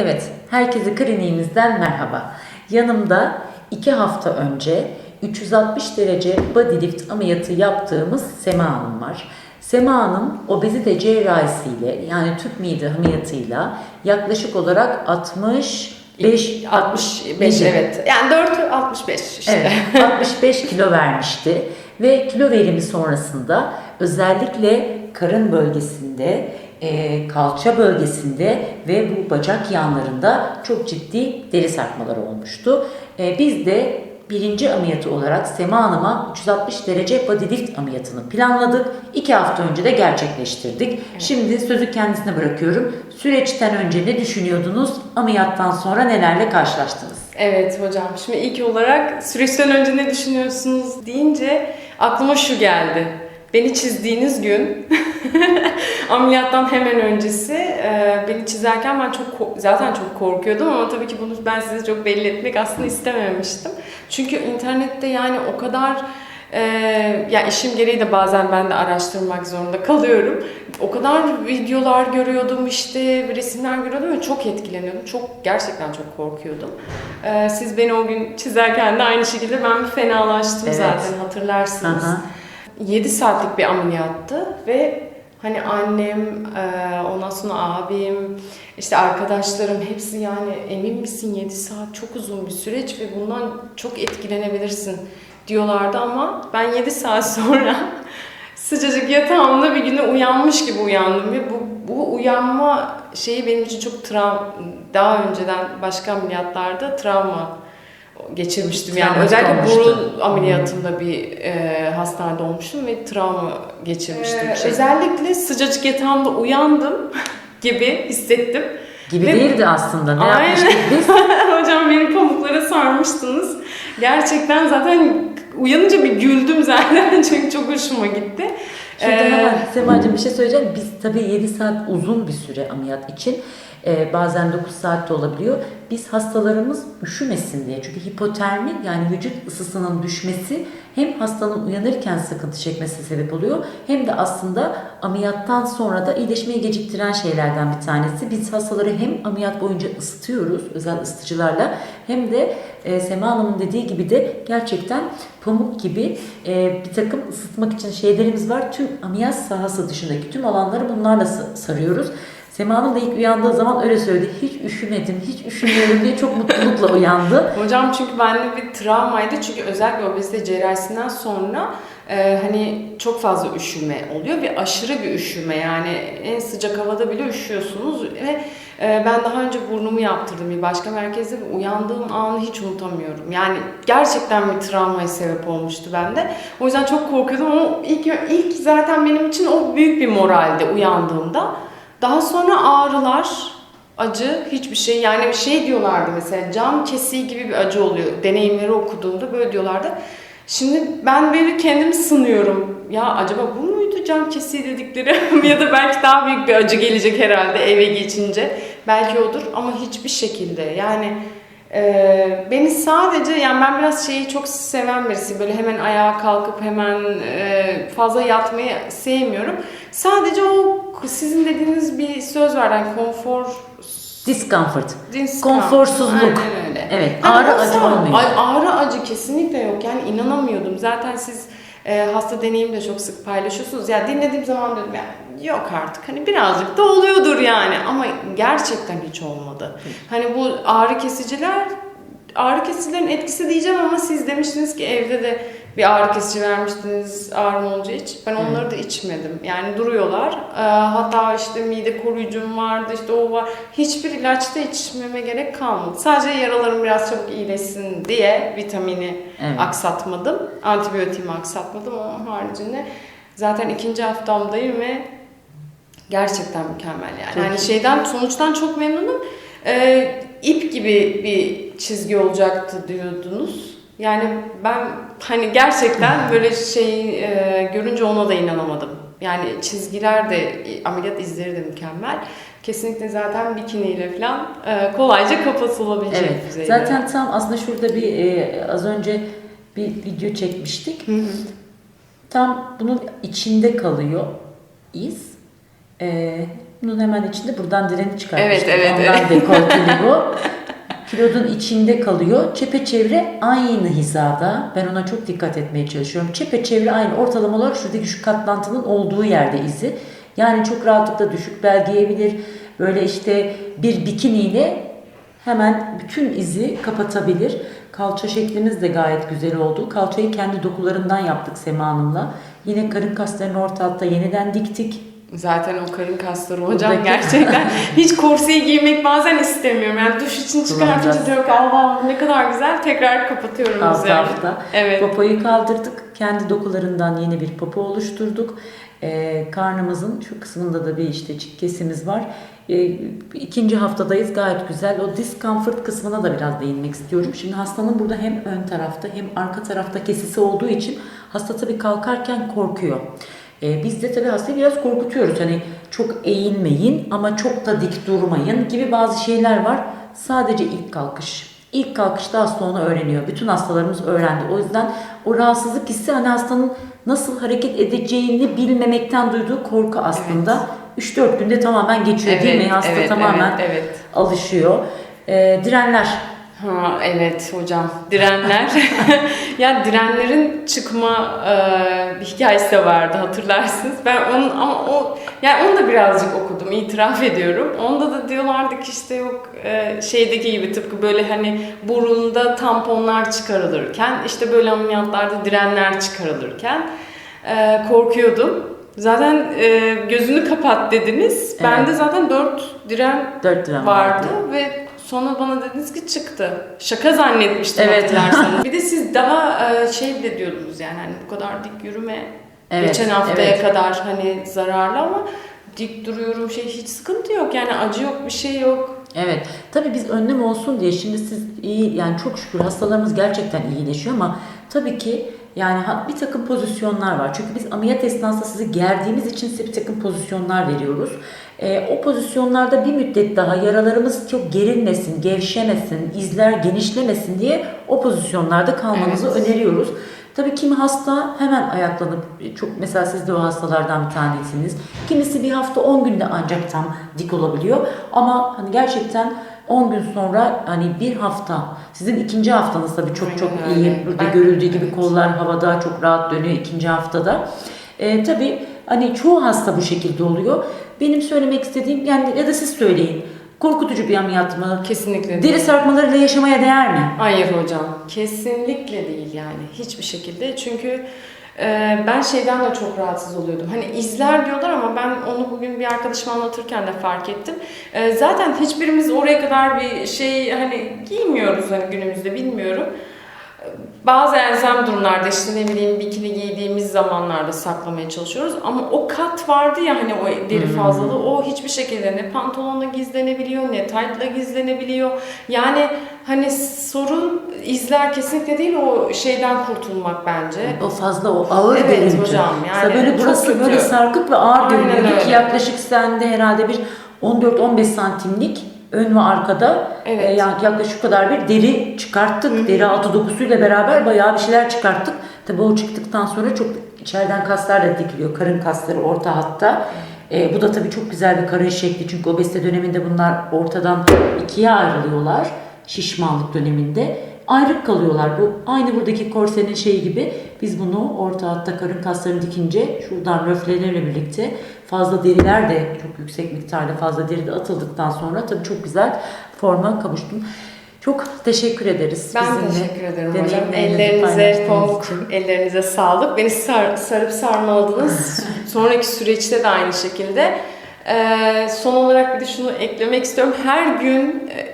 Evet, herkese kliniğimizden merhaba. Yanımda iki hafta önce 360 derece body lift ameliyatı yaptığımız Sema Hanım var. Sema Hanım obezite cerrahisiyle yani tüp mide ameliyatıyla yaklaşık olarak 65 65 evet. Yani 4 65 işte. Evet, 65 kilo vermişti ve kilo verimi sonrasında özellikle karın bölgesinde, e, kalça bölgesinde ve bu bacak yanlarında çok ciddi deri sarkmaları olmuştu. E, biz de birinci ameliyatı olarak Sema Hanım'a 360 derece body lift ameliyatını planladık. İki hafta önce de gerçekleştirdik. Şimdi sözü kendisine bırakıyorum. Süreçten önce ne düşünüyordunuz? Ameliyattan sonra nelerle karşılaştınız? Evet hocam. Şimdi ilk olarak süreçten önce ne düşünüyorsunuz deyince aklıma şu geldi. Beni çizdiğiniz gün ameliyattan hemen öncesi e, beni çizerken ben çok zaten çok korkuyordum ama tabii ki bunu ben size çok belli etmek aslında istememiştim. Çünkü internette yani o kadar e, ya işim gereği de bazen ben de araştırmak zorunda kalıyorum. O kadar videolar görüyordum işte resimler görüyordum ve çok etkileniyordum. Çok gerçekten çok korkuyordum. E, siz beni o gün çizerken de aynı şekilde ben bir fenalaştım Evet. zaten hatırlarsınız. Aha. 7 saatlik bir ameliyattı ve hani annem, e, ondan sonra abim, işte arkadaşlarım hepsi yani emin misin? 7 saat çok uzun bir süreç ve bundan çok etkilenebilirsin. diyorlardı ama ben 7 saat sonra sıcacık yatağımda bir güne uyanmış gibi uyandım ve bu, bu uyanma şeyi benim için çok travma, daha önceden başka ameliyatlarda travma geçirmiştim. Yani Travmatik özellikle olmuştu. burun ameliyatında bir e, hastanede olmuştum ve travma geçirmiştim. Ee, şey- Özellikle sıcacık yatağımda uyandım gibi hissettim. Gibi Ve- değildi aslında. Ne Aynen. yapmıştık biz? Hocam beni pamuklara sarmıştınız. Gerçekten zaten uyanınca bir güldüm zaten çünkü çok hoşuma gitti. Şurada Ee, Semacığım bir şey söyleyeceğim. Biz tabii 7 saat uzun bir süre ameliyat için. Ee, bazen 9 saat de olabiliyor. Biz hastalarımız üşümesin diye. Çünkü hipotermi yani vücut ısısının düşmesi hem hastanın uyanırken sıkıntı çekmesi sebep oluyor. Hem de aslında ameliyattan sonra da iyileşmeyi geciktiren şeylerden bir tanesi. Biz hastaları hem ameliyat boyunca ısıtıyoruz özel ısıtıcılarla hem de e, Sema Hanım'ın dediği gibi de gerçekten pamuk gibi e, bir takım ısıtmak için şeylerimiz var. Tüm ameliyat sahası dışındaki tüm alanları bunlarla sa- sarıyoruz. Sema Hanım da ilk uyandığı zaman öyle söyledi. Hiç üşümedim, hiç üşümüyorum diye çok mutlulukla uyandı. Hocam çünkü bende bir travmaydı. Çünkü özellikle obezite cerrahisinden sonra e, hani çok fazla üşüme oluyor. Bir aşırı bir üşüme yani en sıcak havada bile üşüyorsunuz ve e, ben daha önce burnumu yaptırdım bir başka merkezde ve uyandığım anı hiç unutamıyorum. Yani gerçekten bir travmaya sebep olmuştu bende. O yüzden çok korkuyordum ama ilk, ilk zaten benim için o büyük bir moraldi uyandığımda. Daha sonra ağrılar, acı hiçbir şey yani şey diyorlardı mesela cam kesiği gibi bir acı oluyor. Deneyimleri okuduğumda böyle diyorlardı. Şimdi ben böyle kendimi sınıyorum. Ya acaba bu muydu cam kesiği dedikleri ya da belki daha büyük bir acı gelecek herhalde eve geçince. Belki odur ama hiçbir şekilde yani e, beni sadece yani ben biraz şeyi çok seven birisi böyle hemen ayağa kalkıp hemen e, fazla yatmayı sevmiyorum. Sadece o sizin dediğiniz bir söz var yani konfor Discomfort. Konforsuzluk. Aynen öyle. Evet, Ha, ağrı o acı olmuyor. Ay, ağrı acı kesinlikle yok. Yani inanamıyordum. Zaten siz e, hasta deneyimi de çok sık paylaşıyorsunuz. Ya dinlediğim zaman dedim ya yok artık. Hani birazcık da oluyordur yani. Ama gerçekten hiç olmadı. Hani bu ağrı kesiciler ağrı kesicilerin etkisi diyeceğim ama siz demiştiniz ki evde de bir ağrı kesici vermiştiniz ağrım olunca hiç. Ben onları da içmedim. Yani duruyorlar. Ee, hatta işte mide koruyucum vardı işte o var. Hiçbir ilaçta içmeme gerek kalmadı. Sadece yaralarım biraz çabuk iyileşsin diye vitamini Evet. aksatmadım. Antibiyotiğimi aksatmadım ama haricinde zaten ikinci haftamdayım ve gerçekten mükemmel yani. Çok yani şeyden sonuçtan çok memnunum. Ee, ip gibi bir çizgi olacaktı diyordunuz. Yani ben hani gerçekten böyle şey e, görünce ona da inanamadım. Yani çizgiler de ameliyat izleri de mükemmel. Kesinlikle zaten bikiniyle falan e, kolayca kapatılabilecek Evet. düzeyde. Zaten tam aslında şurada bir e, az önce bir video çekmiştik. Hı hı. Tam bunun içinde kalıyor iz. E, Bunun hemen içinde buradan direni çıkartmıştım. Evet, evet, Ondan evet. dekolteli bu. Kilodun içinde kalıyor. Çepeçevre aynı hizada. Ben ona çok dikkat etmeye çalışıyorum. Çepeçevre aynı. Ortalama olarak şuradaki şu katlantının olduğu yerde izi. Yani çok rahatlıkla düşük bel giyebilir. Böyle işte bir bikiniyle hemen bütün izi kapatabilir. Kalça şeklimiz de gayet güzel oldu. Kalçayı kendi dokularından yaptık Sema Hanım'la. Yine karın kaslarını orta altta yeniden diktik. Zaten o karın kasları hocam Buradaki- gerçekten hiç korseyi giymek bazen istemiyorum. Yani duş için çıkartınca diyorum ki Allah'ım ne kadar güzel tekrar kapatıyorum Alt üzerine. hafta. Evet. Popoyu kaldırdık. Kendi dokularından yeni bir popo oluşturduk. Ee, karnımızın şu kısmında da bir işte kesimiz var. Ee, ikinci haftadayız. Gayet güzel. O discomfort kısmına da biraz değinmek istiyorum. Şimdi hastanın burada hem ön tarafta hem arka tarafta kesisi olduğu için hasta tabii kalkarken korkuyor. Ee, biz de tabii hastayı biraz korkutuyoruz. Hani çok eğilmeyin ama çok da dik durmayın gibi bazı şeyler var. Sadece ilk kalkış. İlk kalkışta hasta onu öğreniyor. Bütün hastalarımız öğrendi. O yüzden o rahatsızlık hissi hani hastanın nasıl hareket edeceğini bilmemekten duyduğu korku aslında. 3-4 günde tamamen geçiyor değil mi? Hasta evet, tamamen evet, evet. alışıyor. Ee, direnler. Ha, evet hocam. Direnler. ya direnlerin çıkma e, bir hikayesi de vardı hatırlarsınız. Ben onun ama o yani onu da birazcık okudum itiraf ediyorum. Onda da diyorlardı ki işte yok e, şeydeki gibi tıpkı böyle hani burunda tamponlar çıkarılırken işte böyle ameliyatlarda direnler çıkarılırken e, korkuyordum. Zaten e, gözünü kapat dediniz. Evet. Bende zaten dört diren 4 diren vardı ve sonra bana dediniz ki çıktı. Şaka zannetmiştim Evet. hatırlarsanız. bir de siz daha e, şey de diyordunuz yani hani bu kadar dik yürüme Evet, geçen haftaya evet. kadar hani zararlı ama dik duruyorum şey hiç sıkıntı yok yani acı yok bir şey yok. Evet. Tabii biz önlem olsun diye şimdi siz iyi yani çok şükür hastalarımız gerçekten iyileşiyor ama tabii ki yani bir takım pozisyonlar var. Çünkü biz ameliyat esnasında sizi gerdiğimiz için size bir takım pozisyonlar veriyoruz. Ee, o pozisyonlarda bir müddet daha yaralarımız çok gerilmesin, gevşemesin, izler genişlemesin diye o pozisyonlarda kalmanızı Evet. öneriyoruz. Tabii kimi hasta hemen ayaklanıp çok mesela siz de o hastalardan bir tanesiniz. Kimisi bir hafta 10 günde ancak tam dik olabiliyor. Ama hani gerçekten 10 gün sonra hani bir hafta sizin ikinci haftanız tabii çok çok Aynen iyi. öyle. Burada Ben- görüldüğü gibi evet. kollar havada çok rahat dönüyor ikinci haftada. Ee, tabii hani çoğu hasta bu şekilde oluyor. Benim söylemek istediğim yani ya da siz söyleyin. Korkutucu bir ameliyat mı? Kesinlikle Deri değil. sarkmalarıyla yaşamaya değer mi? Hayır hocam kesinlikle değil yani hiçbir şekilde çünkü e, ben şeyden de çok rahatsız oluyordum. Hani izler diyorlar ama ben onu bugün bir arkadaşıma anlatırken de fark ettim. E, zaten hiçbirimiz oraya kadar bir şey hani giymiyoruz hani günümüzde bilmiyorum. Bazı elzem durumlarda işte ne bileyim bikini giydiğimiz zamanlarda saklamaya çalışıyoruz ama o kat vardı ya hani o deri fazlalığı o hiçbir şekilde ne pantolonla gizlenebiliyor ne taytla gizlenebiliyor. Yani hani sorun izler kesinlikle değil o şeyden kurtulmak bence. O fazla o ağır Evet görüntü. hocam, yani Mesela böyle burası böyle sarkık ve ağır Aynen görünüyordu ki yaklaşık sende herhalde bir 14-15 santimlik ön ve arkada Evet. e, yani yaklaşık şu kadar bir deri çıkarttık. Deri altı dokusuyla beraber bayağı bir şeyler çıkarttık. Tabii o çıktıktan sonra çok içeriden kaslar da dikiliyor. Karın kasları orta hatta. E, bu da tabii çok güzel bir karın şekli. Çünkü obezite döneminde bunlar ortadan ikiye ayrılıyorlar. Şişmanlık döneminde ayrık kalıyorlar. Bu aynı buradaki korsenin şeyi gibi biz bunu orta hatta karın kaslarını dikince şuradan röflelerle birlikte fazla deriler de çok yüksek miktarda fazla deri de atıldıktan sonra tabii çok güzel forma kavuştum. Çok teşekkür ederiz. Ben bizimle teşekkür ederim hocam. Ellerinize için. ellerinize sağlık. Beni sar- sarıp sarmaladınız. Sonraki süreçte de aynı şekilde. Ee, son olarak bir de şunu eklemek istiyorum. Her gün e,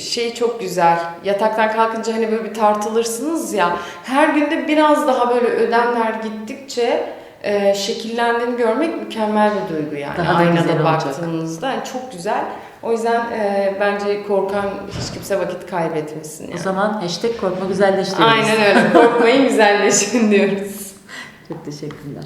şey çok güzel. Yataktan kalkınca hani böyle bir tartılırsınız ya. Her günde biraz daha böyle ödemler gittikçe e, şekillendiğini görmek mükemmel bir duygu yani. Daha Aynada baktığınızda yani çok güzel. O yüzden e, bence korkan hiç kimse vakit kaybetmesin. O Yani. zaman hashtag korkma güzelleştiririz. Aynen öyle. Korkmayın güzelleşin diyoruz. Çok teşekkürler.